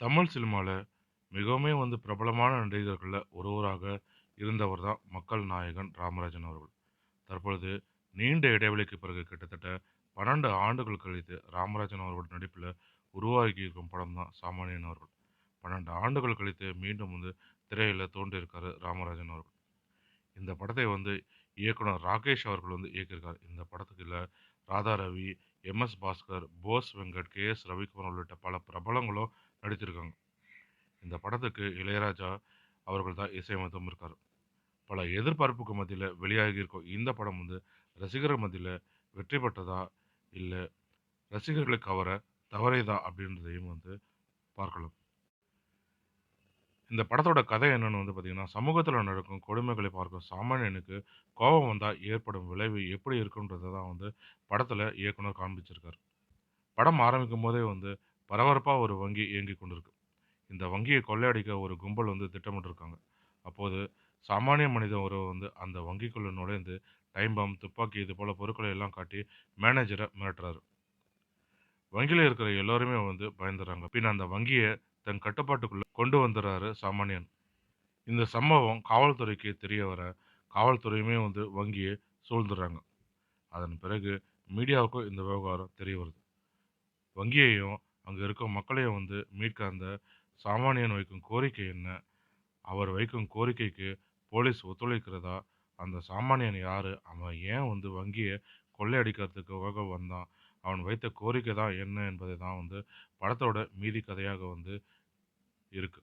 தமிழ் சினிமால மிகவுமே வந்து பிரபலமான நடிகர்கள்ல ஒருவராக இருந்தவர் தான் மக்கள் நாயகன் ராமராஜன் அவர்கள். தற்பொழுது நீண்ட இடைவெளிக்கு பிறகு கிட்டத்தட்ட 12 ஆண்டுகள் கழித்து ராமராஜன் அவர்கள் நடிப்பில உருவாகியிருக்கும் படம் தான் சாமானியன் அவர்கள். 12 ஆண்டுகள் கழித்து மீண்டும் வந்து திரையில தோன்றியிருக்காரு ராமராஜன் அவர்கள். இந்த படத்தை வந்து இயக்குனர் ராகேஷ் அவர்கள் வந்து இயக்கியிருக்காரு. இந்த படத்துக்குள்ள Radha Ravi, M S. Bhaskar, Bose Venkat, K S. Ravikumar உள்ளிட்ட பல பிரபலங்களும் நடித்திருக்காங்க. இந்த படத்துக்கு இளையராஜா அவர்கள் தான் இசையமைத்தும் இருக்கார் பல எதிர்பார்ப்புக்கு மத்தியில் வெளியாகியிருக்கும் இந்த படம் வந்து ரசிகர்கள் மத்தியில் வெற்றி பெற்றதா? இல்லை ரசிகர்களை கவர தவறைதா அப்படின்றதையும் வந்து பார்க்கலாம். இந்த படத்தோட கதை என்னென்னு வந்து பார்த்தீங்கன்னா, சமூகத்தில் நடக்கும் கொடுமைகளை பார்க்கும் சாமானியனுக்கு கோபம் வந்தால் ஏற்படும் விளைவு எப்படி இருக்குன்றதை தான் வந்து படத்தில் இயக்குனர் காண்பிச்சிருக்கார் படம் ஆரம்பிக்கும்போதே வந்து பரபரப்பாக ஒரு வங்கி இயங்கிக் கொண்டிருக்கு. இந்த வங்கியை கொள்ளையடிக்க ஒரு கும்பல் வந்து திட்டமிட்டிருக்காங்க. அப்போது சாமானிய மனிதன் ஒருவர் வந்து அந்த வங்கிக்குள்ளே நுழைந்து டைம் பாம், துப்பாக்கி இது போல பொருட்களை எல்லாம் காட்டி மேனேஜரை மிரட்டுறாரு. வங்கியில் இருக்கிற எல்லோருமே வந்து பயந்துடுறாங்க பின் அந்த வங்கியை தன் கட்டுப்பாட்டுக்குள்ளே கொண்டு வந்துடுறாரு சாமானியன். இந்த சம்பவம் காவல்துறைக்கு தெரிய வர, காவல்துறையுமே வந்து வங்கியை சூழ்ந்துடுறாங்க அதன் பிறகு மீடியாவுக்கும் இந்த விவகாரம் தெரிய வருது. வங்கியையும், அங்கே இருக்க மக்களையும் வந்து மீட்க அந்த சாமானியன் வைக்கும் கோரிக்கை என்ன? அவர் வைக்கும் கோரிக்கைக்கு போலீஸ் ஒத்துழைக்கிறதா? அந்த சாமானியன் யாரு? அவன் ஏன் வந்து வங்கியை கொள்ளையடிக்கிறதுக்காக வந்தான்? அவன் வைத்த கோரிக்கை தான் என்ன என்பதை தான் வந்து படத்தோட மீதி கதையாக வந்து இருக்கு.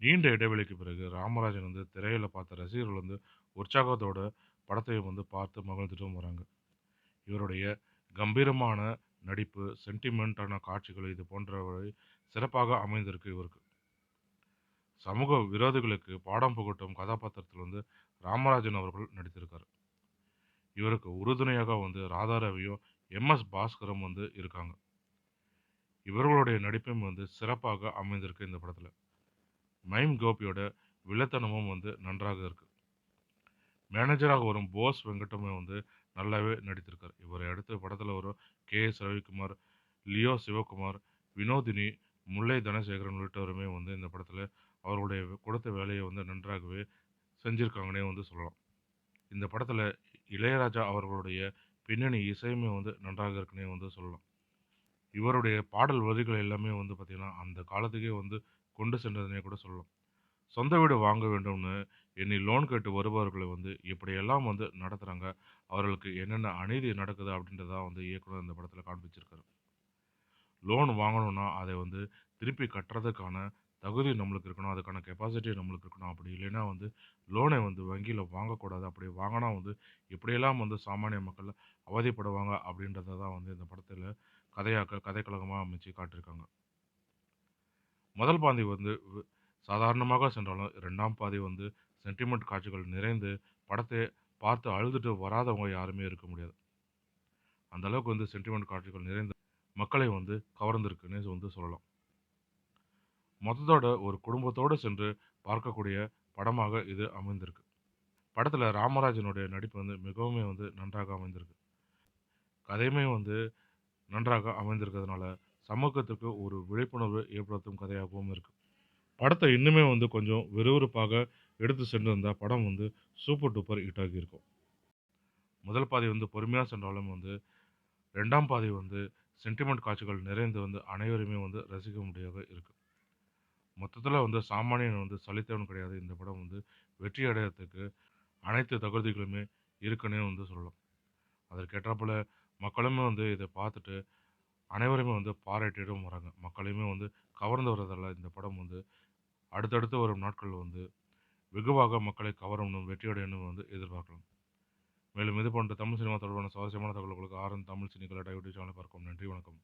நீண்ட இடைவெளிக்கு பிறகு ராமராஜன் வந்து திரையில் பார்த்த ரசிகர்கள் வந்து உற்சாகத்தோட படத்தையும் வந்து பார்த்து மகிழ்ந்துட்டும் வராங்க. இவருடைய கம்பீரமான நடிப்பு, சென்டிமெண்ட்டான காட்சிகள் இது போன்றவை சிறப்பாக அமைந்திருக்கு இவருக்கு. சமூக விரோதிகளுக்கு பாடம் புகட்டும் கதாபாத்திரத்தில் வந்து ராமராஜன் அவர்கள் நடித்திருக்காரு. இவருக்கு உறுதுணையாக வந்து ராதா ரவியும், எம்.எஸ். பாஸ்கரும் வந்து இருக்காங்க. இவர்களுடைய நடிப்பும் வந்து சிறப்பாக அமைந்திருக்கு இந்த படத்தில் மைம் கோபியோட வில்லத்தனமும் வந்து நன்றாக இருக்கு. மேனேஜராக வரும் போஸ் வெங்கடமே வந்து நல்லாவே நடித்திருக்கார் இவரை எடுத்த படத்தில் வரும் K K S. Ravikumar, Leo Sivakumar, Vinodhini, Mullai Dhanasekaran உள்ளிட்டவருமே வந்து இந்த படத்தில் அவர்களுடைய கொடுத்த வேலையை வந்து நன்றாகவே செஞ்சிருக்காங்கன்னே வந்து சொல்லலாம். இந்த படத்தில் இளையராஜா அவர்களுடைய பின்னணி இசையுமே வந்து நன்றாக இருக்குன்னே வந்து சொல்லலாம். இவருடைய பாடல் வரிகள் எல்லாமே வந்து பார்த்திங்கன்னா அந்த காலத்துக்கே வந்து கொண்டு சென்றதுனே கூட சொல்லலாம். சொந்த வீடு வாங்க வேண்டும்னு என்னை லோன் கேட்டு வருபவர்களை வந்து இப்படியெல்லாம் வந்து நடத்துகிறாங்க அவர்களுக்கு என்னென்ன அநீதி நடக்குது அப்படின்றத வந்து இயக்குனர் இந்த படத்தில் காண்பிச்சிருக்காரு. லோன் வாங்கணும்னா, அதை வந்து திருப்பி கட்டுறதுக்கான தகுதி நம்மளுக்கு இருக்கணும். அதுக்கான கெப்பாசிட்டி நம்மளுக்கு இருக்கணும். அப்படி இல்லைன்னா வந்து லோனை வந்து வங்கியில் வாங்கக்கூடாது. அப்படி வாங்கினா வந்து எப்படியெல்லாம் வந்து சாமானிய மக்கள் அவதிப்படுவாங்க அப்படின்றத தான் வந்து இந்த படத்தில் கதையாக்க கதைக்கழகமாக அமைச்சு காட்டியிருக்காங்க. முதல் பாதி வந்து சாதாரணமாக சென்றாலும், ரெண்டாம் பாதி வந்து சென்டிமெண்ட் காட்சிகள் நிறைந்து படத்தை பார்த்து அழுதுட்டு வராதவங்க யாருமே இருக்க முடியாது. அந்த அளவுக்கு வந்து சென்டிமெண்ட் காட்சிகள் நிறைந்து மக்களை வந்து கவர்ந்திருக்குன்னு வந்து சொல்லலாம். மொத்தத்தோட ஒரு குடும்பத்தோடு சென்று பார்க்கக்கூடிய படமாக இது அமைந்திருக்கு. படத்தில் ராமராஜனுடைய நடிப்பு வந்து மிகவும் வந்து நன்றாக அமைந்திருக்கு. கதையுமே வந்து நன்றாக அமைந்திருக்கிறதுனால, சமூகத்துக்கு ஒரு விழிப்புணர்வு ஏற்படுத்தும் கதையாகவும் இருக்குது படத்த இன்னுமே வந்து கொஞ்சம் விறுவிறுப்பாக எடுத்து சென்றிருந்தா, படம் வந்து சூப்பர் டூப்பர் ஹிட் ஆகியிருக்கும். முதல் பாதி வந்து பொறுமையாக சென்றாலும் வந்து, ரெண்டாம் பாதி வந்து சென்டிமெண்ட் காட்சிகள் நிறைந்து வந்து அனைவருமே வந்து ரசிக்க முடியாத இருக்குது மொத்தத்தில் வந்து சாமானியன் வந்து சலித்தவன் கிடையாது. இந்த படம் வந்து வெற்றி அடையறதுக்கு அனைத்து தகுதிகளுமே இருக்குன்னே வந்து சொல்லலாம். அதற்கேற்றாற்போல மக்களுமே வந்து இதை பார்த்துட்டு அனைவருமே வந்து பாராட்டிட்டும் வராங்க. மக்களையுமே வந்து கவர்ந்து வர்றதால இந்த படம் வந்து அடுத்தடுத்து வரும் நாட்களில் வந்து வெகுவாக மக்களை கவரணும், வெற்றியடையணும் வந்து எதிர்பார்க்கலாம். மேலும் இது போன்ற தமிழ் சினிமா தொடர்பான சுவாரஸ்யமான தகவல்களுக்கு ஆர்.என் தமிழ் சினி யூடியூப் சேனலை பார்க்கவும். நன்றி, வணக்கம்.